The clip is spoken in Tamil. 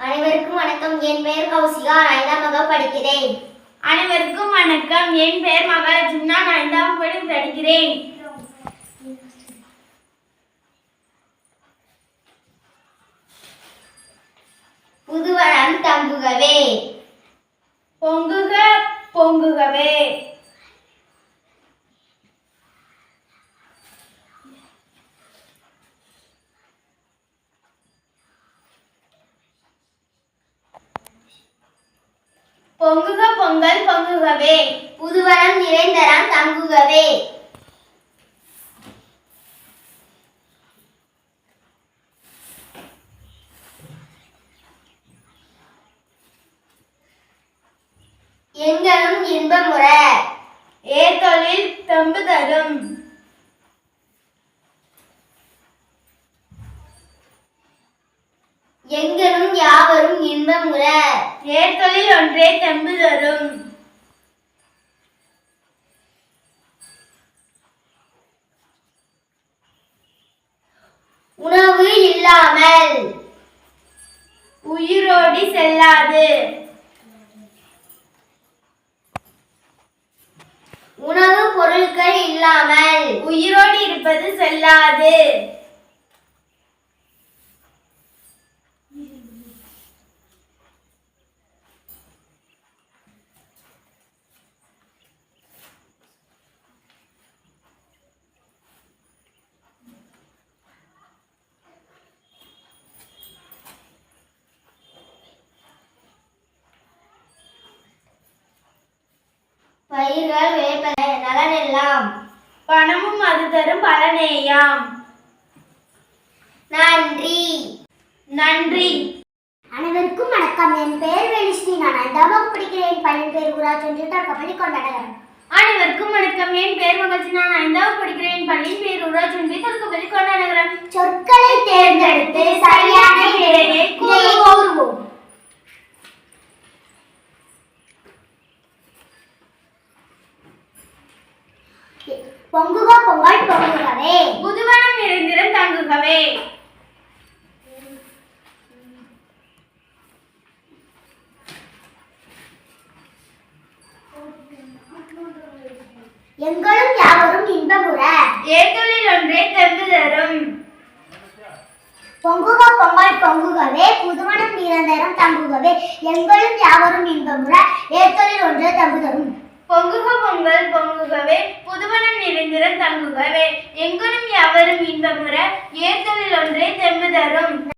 அனைவருக்கும் வணக்கம். என் பெயர் கௌசிகா. ஐந்தாம் வகுப்பு படிக்கிறேன். அனைவருக்கும் வணக்கம். என் பெயர் மகாலட்சுமி. நான் ஐந்தாம் வகுப்பு படிக்கிறேன். புதுவனம் தங்குகவே. பொங்குக பொங்குகவே. பொங்குக பொங்கல் பொங்குகவே புதுவரம் நிறைந்தரம் தங்குகவே. எங்களும் இன்பமுற ஏத்தொழில் தம்பு தரும் எங்களும் யாவரும் இன்பமுற ஏத்தொழில் ஒன்றே தெம்பு தரும். உணவு இல்லாமல் உயிரோடி செல்லாது. உணவு பொருட்கள் இல்லாமல் உயிரோடு இருப்பது செல்லாது. பயிர்கள் விளைப்பத நலனெல்லாம். பணமும் அது தரும் பலனேயாம். நன்றி. நன்றி. அனைவருக்கும் வணக்கம். என் பெயர் வெளிஸ்ரீ நான் ஐந்தாம் வகுப்பு படிக்கிறேன். பையன் பேர் ஊராட்சி ஒன்றியத்தார் கபடி கொண்டாடுகிறேன். அனைவருக்கும் வணக்கம். என் பெயர் மகிழ்ச்சி நான் ஐந்தாவது படிக்கிறேன். பள்ளியின் பேர் ஊராட்சி ஒன்றிய தொடக்கப்பள்ளி கொண்டாடுகிறேன். சொற்களை தேர்ந்தெடுத்து பொங்குக பொங்கல் பொங்குகவே. புதுவனம் நிறைந்திரம் தங்குகவே. எங்களும் யாவரும் இன்பமுற. ஏத்தொழில் ஒன்றே தெம்பு தரும். பொங்குக பொங்கல் பொங்குகவே புதுவனம் நிரந்தரம் தங்குகவே. எங்களும் யாவரும் இன்பமுற ஏத்தொழில் ஒன்றே தங்கு தரும் பொங்குக பொங்கல் பொங்குகவே புதுவனம் நிறைந்திரம் தங்குகவே எங்கனும் எவரும் இன்பமுற ஏத்தொழில் ஒன்றே தெம்பு தரும்.